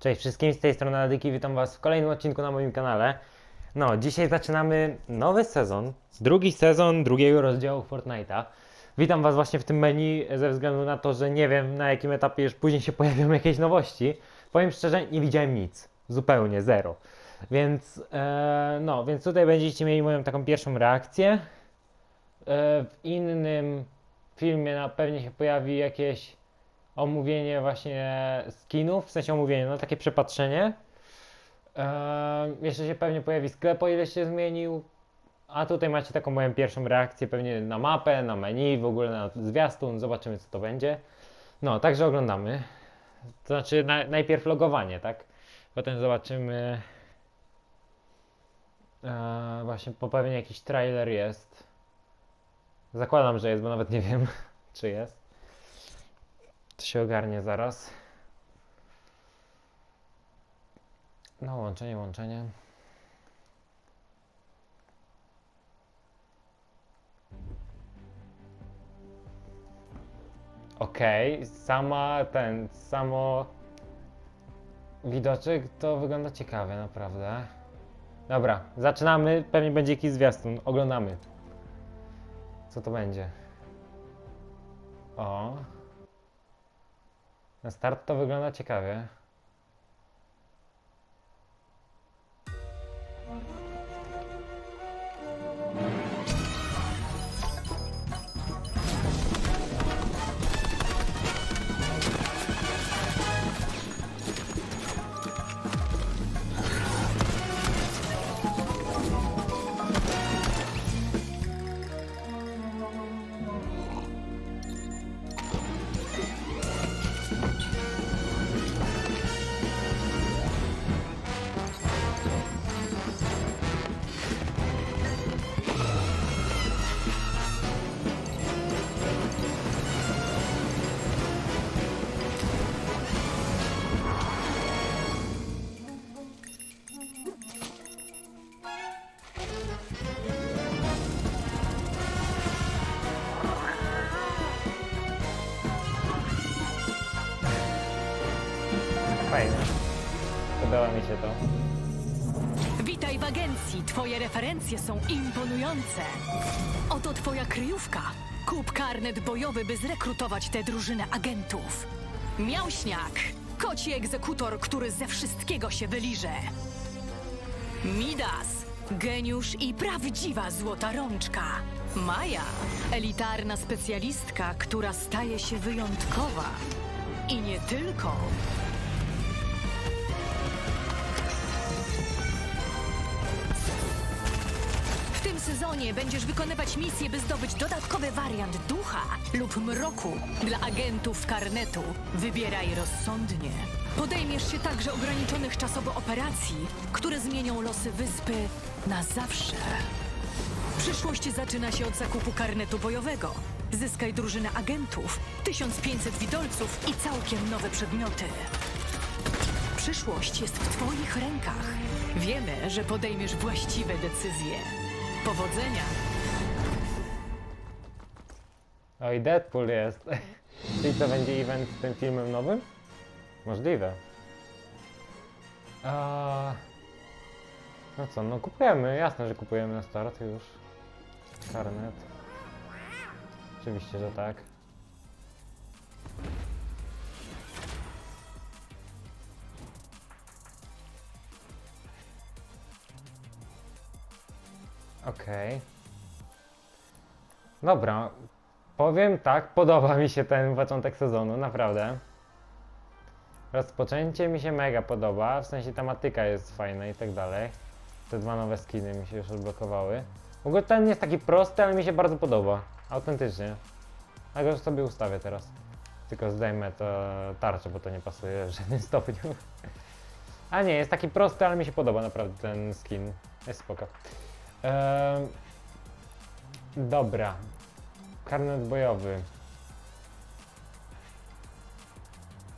Cześć wszystkim, z tej strony Adyki, witam Was w kolejnym odcinku na moim kanale. No, dzisiaj zaczynamy nowy sezon, drugi sezon drugiego rozdziału Fortnite'a. Witam Was właśnie w tym menu ze względu na to, że nie wiem na jakim etapie już później się pojawią jakieś nowości. Powiem szczerze, nie widziałem nic, zupełnie, zero. Więc, e, no, więc tutaj będziecie mieli moją taką pierwszą reakcję. E, w innym filmie na pewnie się pojawi jakieś omówienie właśnie skinów, w sensie omówienie, no takie przepatrzenie. Eee, jeszcze się pewnie pojawi sklep, o ile się zmienił. A tutaj macie taką moją pierwszą reakcję pewnie na mapę, na menu, w ogóle na zwiastun, zobaczymy co to będzie. No, także oglądamy. To znaczy na, najpierw logowanie, tak? Potem zobaczymy. Eee, właśnie po pewnie jakiś trailer jest. Zakładam, że jest, bo nawet nie wiem, czy jest. To się ogarnie zaraz. No, łączenie, łączenie. Okej, sama ten, samo widoczek to wygląda ciekawie, naprawdę. Dobra, zaczynamy. Pewnie będzie jakiś zwiastun. Oglądamy. Co to będzie? O. Na start to wygląda ciekawie. Podoba mi się to. Witaj w agencji. Twoje referencje są imponujące. Oto twoja kryjówka. Kup karnet bojowy, by zrekrutować tę drużynę agentów. Miałśniak. Koci egzekutor, który ze wszystkiego się wyliże. Midas. Geniusz i prawdziwa złota rączka. Maja. Elitarna specjalistka, która staje się wyjątkowa. I nie tylko. Sezonie będziesz wykonywać misje, by zdobyć dodatkowy wariant ducha lub mroku dla agentów karnetu. Wybieraj rozsądnie. Podejmiesz się także ograniczonych czasowo operacji, które zmienią losy wyspy na zawsze. Przyszłość zaczyna się od zakupu karnetu bojowego. Zyskaj drużynę agentów, 1500 widolców i całkiem nowe przedmioty. Przyszłość jest w Twoich rękach. Wiemy, że podejmiesz właściwe decyzje. Powodzenia! O i Deadpool jest. Czyli to będzie event z tym filmem nowym? Możliwe. A... No co, no kupujemy, jasne, że kupujemy na start już. Karnet. Oczywiście, że tak. Okej. Dobra, Powiem tak, podoba mi się ten początek sezonu, naprawdę. Rozpoczęcie mi się mega podoba, w sensie tematyka jest fajna i tak dalej. Te dwa nowe skiny mi się już odblokowały. W ogóle ten jest taki prosty, ale mi się bardzo podoba. Autentycznie. A go sobie ustawię teraz. Tylko zdejmę to tarczę, bo to nie pasuje w żadnym stopniu. A nie, jest taki prosty, ale mi się podoba naprawdę ten skin. Jest spoko. Dobra, Karnet bojowy.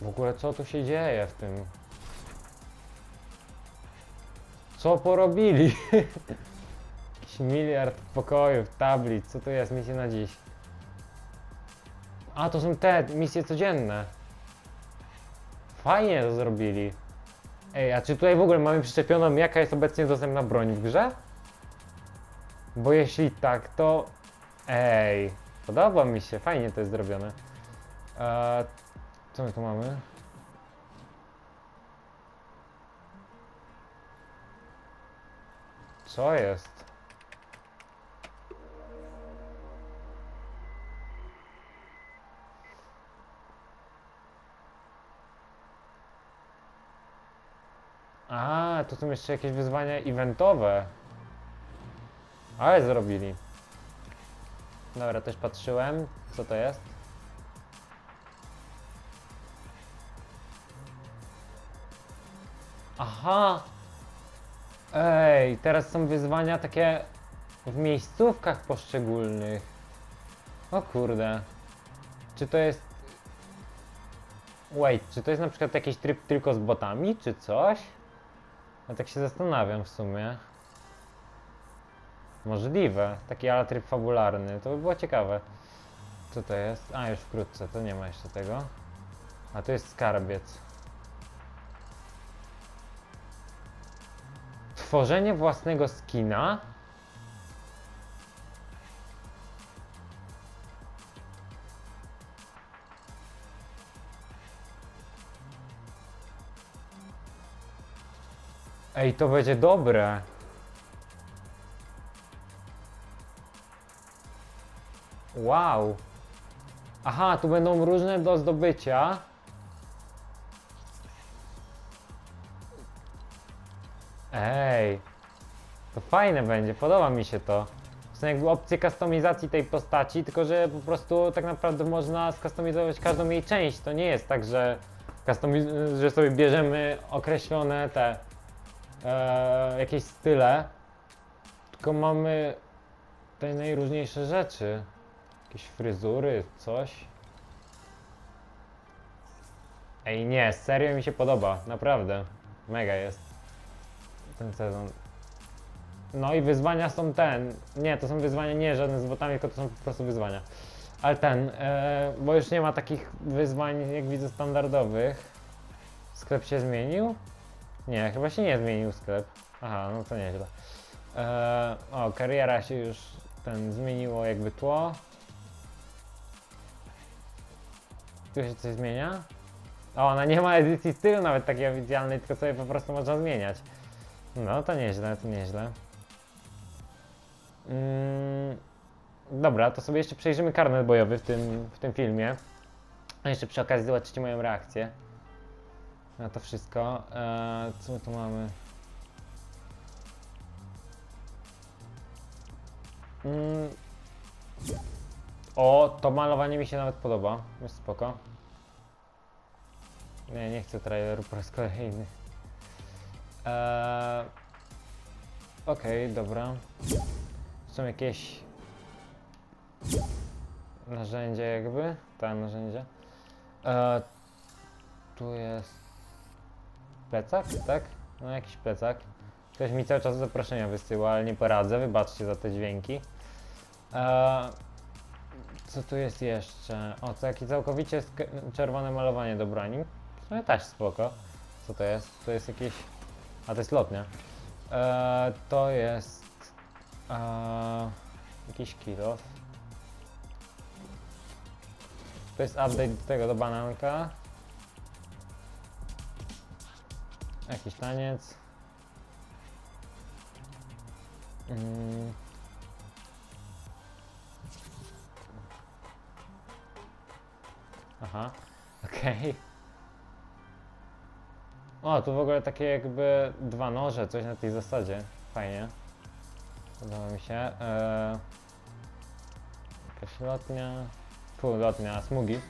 W ogóle co tu się dzieje w tym? Co porobili? Jakiś miliard pokojów, tablic, co to jest misja na dziś? A to są te misje codzienne. Fajnie to zrobili. Ej, a czy tutaj w ogóle mamy przyczepioną, jaka jest obecnie dostępna broń w grze? Bo jeśli tak, to... Ej, podoba mi się, fajnie to jest zrobione. Eee, co my tu mamy? Co jest? A, to są jeszcze jakieś wyzwania eventowe. Ale zrobili. Dobra, też patrzyłem. Co to jest? Aha! Ej, teraz są wyzwania takie w miejscówkach poszczególnych. O kurde. Czy to jest... Wait, czy to jest na przykład jakiś tryb tylko z botami, czy coś? Ja tak się zastanawiam w sumie. Możliwe. Taki ala tryb fabularny. To by było ciekawe. Co to jest? A, już wkrótce. To nie ma jeszcze tego. A to jest skarbiec. Tworzenie własnego skina. Ej, to będzie dobre. Wow. Aha, tu będą różne do zdobycia. Ej. To fajne będzie, podoba mi się to. Są jakby opcje kustomizacji tej postaci, tylko że po prostu tak naprawdę można skustomizować każdą jej część. To nie jest tak, że, że sobie bierzemy określone te e, jakieś style, tylko mamy te najróżniejsze rzeczy. Jakieś fryzury, coś. Ej nie, serio mi się podoba, naprawdę. Mega jest ten sezon. No i wyzwania są ten. Nie, to są wyzwania nie żadne z botami, tylko to są po prostu wyzwania. Ale ten, e, bo już nie ma takich wyzwań, jak widzę, standardowych. Sklep się zmienił? Nie, chyba się nie zmienił sklep. Aha, no to nieźle. E, o, kariera się już ten zmieniło jakby tło. Tu się coś zmienia? O, ona nie ma edycji stylu nawet takiej oficjalnej, tylko sobie po prostu można zmieniać. No to nieźle, to nieźle. Mm, dobra, to sobie jeszcze przejrzymy karnet bojowy w tym, w tym filmie. A jeszcze przy okazji zobaczycie moją reakcję na to wszystko. Eee, co my tu mamy? Mm. O, to malowanie mi się nawet podoba. Jest spoko. Nie, nie chcę traileru po raz kolejny. Eee, Okej, dobra. Są jakieś narzędzia jakby? Tak, narzędzia. Eee, tu jest plecak, tak? No jakiś plecak. Ktoś mi cały czas zaproszenia wysyła, ale nie poradzę, wybaczcie za te dźwięki. Eee, co tu jest jeszcze? O, to jakieś całkowicie czerwone malowanie do broni. Sumie też spoko. Co to jest? To jest jakieś... A to jest lotnia. Eee, to jest... Eee, jakiś kill. To jest update do tego, do bananka. Jakiś taniec. Mm. Aha, okej. O, tu w ogóle takie jakby dwa noże, coś na tej zasadzie. Fajnie. Podoba mi się. Eee, jakaś lotnia. Fu, lotnia, smugi.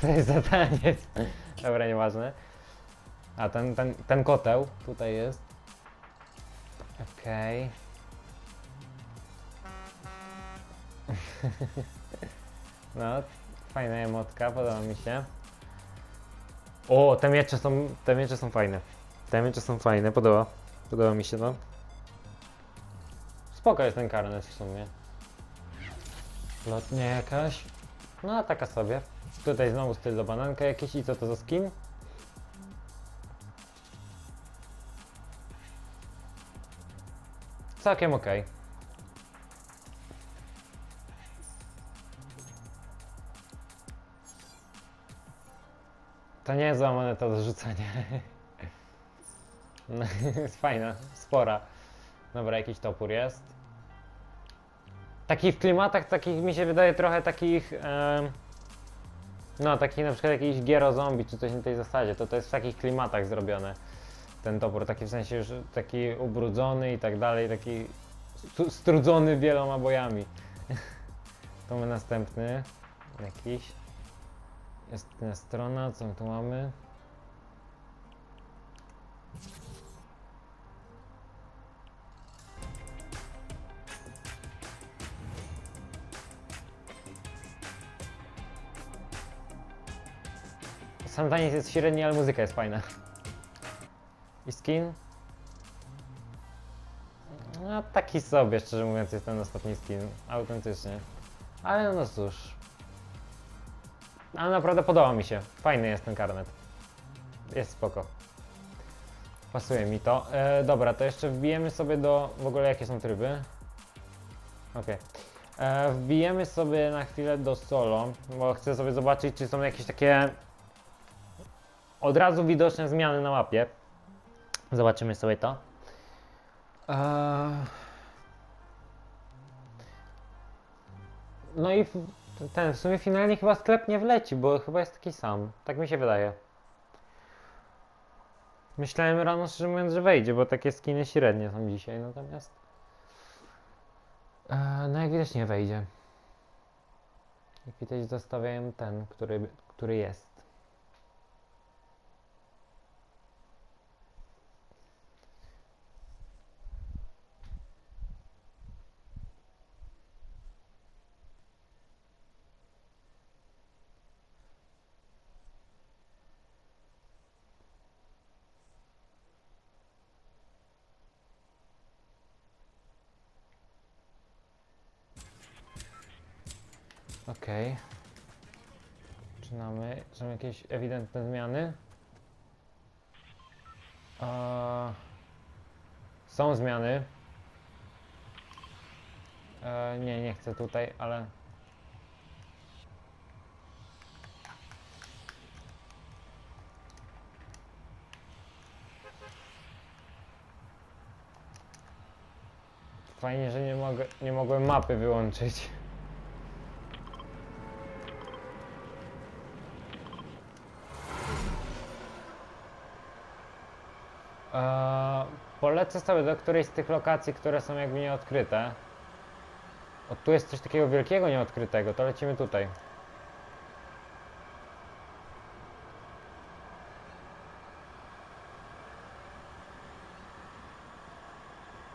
To jest za taniec? Dobra, nieważne. A ten, ten, ten koteł tutaj jest. Okej. No, fajna emotka, podoba mi się. O, te miecze są, te miecze są fajne. Te miecze są fajne, podoba. Podoba mi się to. No. Spoko jest ten karnet w sumie. Lotnie jakaś. No, a taka sobie. Tutaj znowu styl do bananka jakiś i co to za skin? Całkiem okej. Okay. To nie jest zła moneta do rzucania. No, jest fajna, spora. Dobra, jakiś topór jest. Taki w klimatach takich mi się wydaje trochę takich. no, takich na przykład jakiś Giero Zombie czy coś na tej zasadzie. To to jest w takich klimatach zrobione. Ten topór, taki w sensie już taki ubrudzony i tak dalej, taki strudzony wieloma bojami. to my następny. Jakiś. Jest inna strona, co my tu mamy? Sam taniec jest średni, ale muzyka jest fajna. I skin? No taki sobie, szczerze mówiąc, jest ten ostatni skin. Autentycznie. Ale no cóż. Ale naprawdę podoba mi się. Fajny jest ten karnet. Jest spoko. Pasuje mi to. E, dobra, to jeszcze wbijemy sobie do... W ogóle jakie są tryby? Okej. E, Wbijemy sobie na chwilę do solo, bo chcę sobie zobaczyć, czy są jakieś takie od razu widoczne zmiany na mapie. Zobaczymy sobie to. Eee... No i ten w sumie finalnie chyba sklep nie wleci, bo chyba jest taki sam. Tak mi się wydaje. Myślałem rano, szczerze mówiąc, że wejdzie, bo takie skiny średnie są dzisiaj, natomiast... Eee, no jak widać nie wejdzie. Jak widać zostawiają ten, który, który jest. Jakieś ewidentne zmiany? Eee, są zmiany. Eee, nie, nie chcę tutaj, ale... Fajnie, że nie, mogę, nie mogłem mapy wyłączyć. Polecę sobie do którejś z tych lokacji, które są jakby nieodkryte. O, tu jest coś takiego wielkiego nieodkrytego, to lecimy tutaj.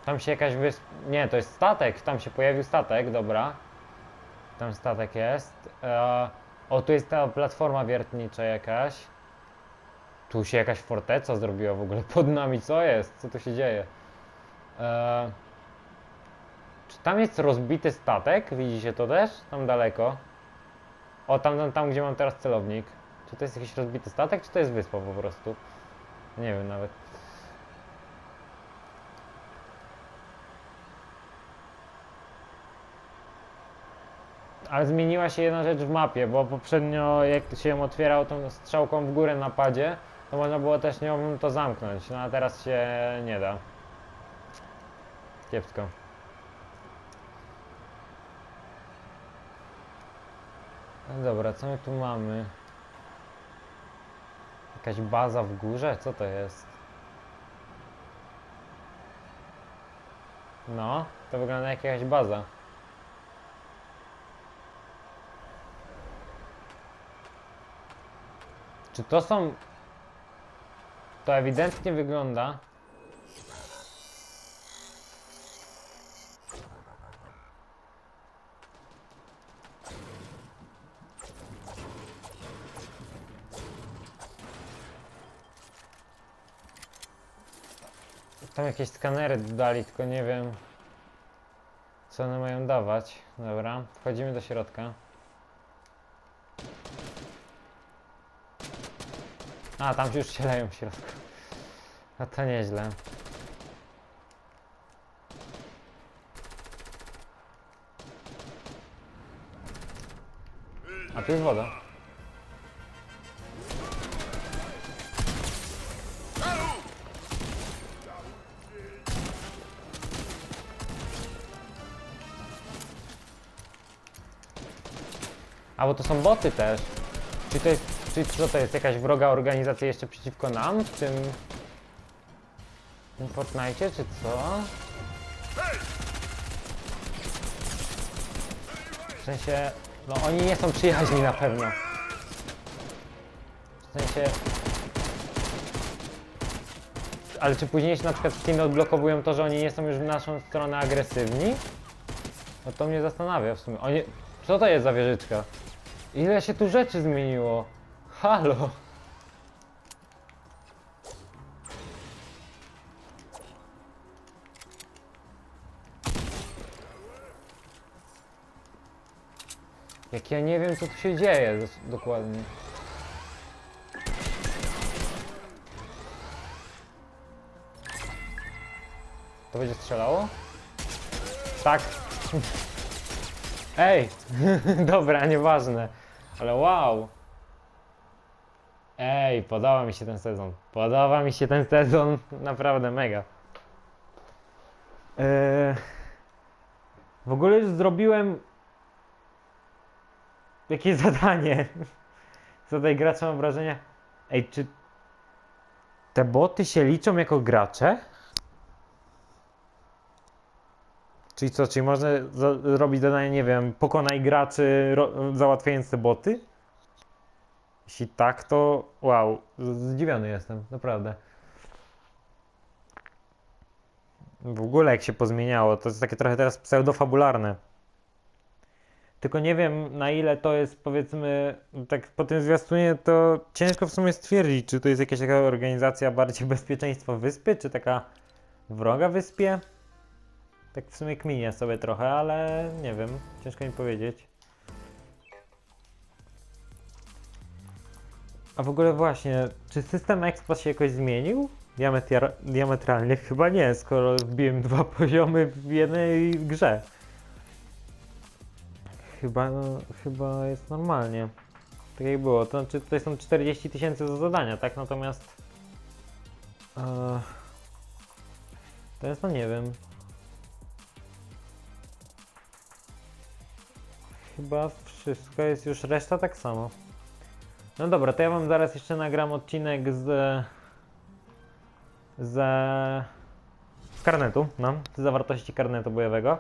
Tam się jakaś wysp... Nie, to jest statek, tam się pojawił statek, dobra. Tam statek jest. Eee, o, tu jest ta platforma wiertnicza jakaś. Tu się jakaś forteca zrobiła w ogóle pod nami, co jest? Co tu się dzieje? Eee, czy tam jest rozbity statek? Widzicie to też? Tam daleko. O, tam, tam, tam gdzie mam teraz celownik. Czy to jest jakiś rozbity statek, czy to jest wyspa po prostu? Nie wiem nawet. Ale zmieniła się jedna rzecz w mapie, bo poprzednio jak się ją otwierał tą strzałką w górę na padzie, to można było też nią to zamknąć, no a teraz się nie da. Kiepsko. No dobra, co my tu mamy? Jakaś baza w górze? Co to jest? No, to wygląda jak jakaś baza. Czy to są... To ewidentnie wygląda... Tam jakieś skanery dodali, tylko nie wiem co one mają dawać. Dobra, wchodzimy do środka. A, tam już cieleją w środku. A to nieźle. A tu jest woda. A bo to są boty też. Czy to jest, czy co to jest, jakaś wroga organizacja jeszcze przeciwko nam w tym... W tym Fortnite, czy co? W sensie, no oni nie są przyjaźni na pewno. W sensie... Ale czy później się na przykład skiny odblokowują to, że oni nie są już w naszą stronę agresywni? No to mnie zastanawia w sumie. Oni... Co to jest za wieżyczka? Ile się tu rzeczy zmieniło? Halo! Jak ja nie wiem co tu się dzieje dokładnie. To będzie strzelało? Tak. Ej! Dobra, nieważne. Ale wow! Ej, podoba mi się ten sezon. Podoba mi się ten sezon. Naprawdę mega. Eee, w ogóle już zrobiłem jakieś zadanie. Zadaj graczom wrażenia. Ej, czy te boty się liczą jako gracze? Czyli co, czyli można zrobić zadanie, nie wiem, pokonaj graczy załatwiając te boty? Jeśli tak, to wow, zdziwiony jestem, naprawdę. W ogóle jak się pozmieniało, to jest takie trochę teraz pseudofabularne. Tylko nie wiem na ile to jest powiedzmy, tak po tym zwiastunie to ciężko w sumie stwierdzić, czy to jest jakaś taka organizacja bardziej bezpieczeństwa wyspy, czy taka wroga wyspie. Tak w sumie kminie sobie trochę, ale nie wiem, ciężko mi powiedzieć. A w ogóle właśnie, czy system Expo się jakoś zmienił? Diametria- diametralnie? Chyba nie, skoro wbiłem dwa poziomy w jednej grze. Chyba, no, chyba jest normalnie. Tak jak było, to znaczy tutaj są 40 tysięcy do zadania, tak? Natomiast... Eee, to jest, no nie wiem. Chyba wszystko jest już, reszta tak samo. No dobra, to ja wam zaraz jeszcze nagram odcinek z... z... z karnetu, no, z zawartości karnetu bojowego.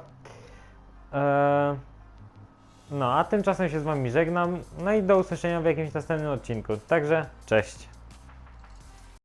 Eee, no, a tymczasem się z wami żegnam, no i do usłyszenia w jakimś następnym odcinku. Także, cześć.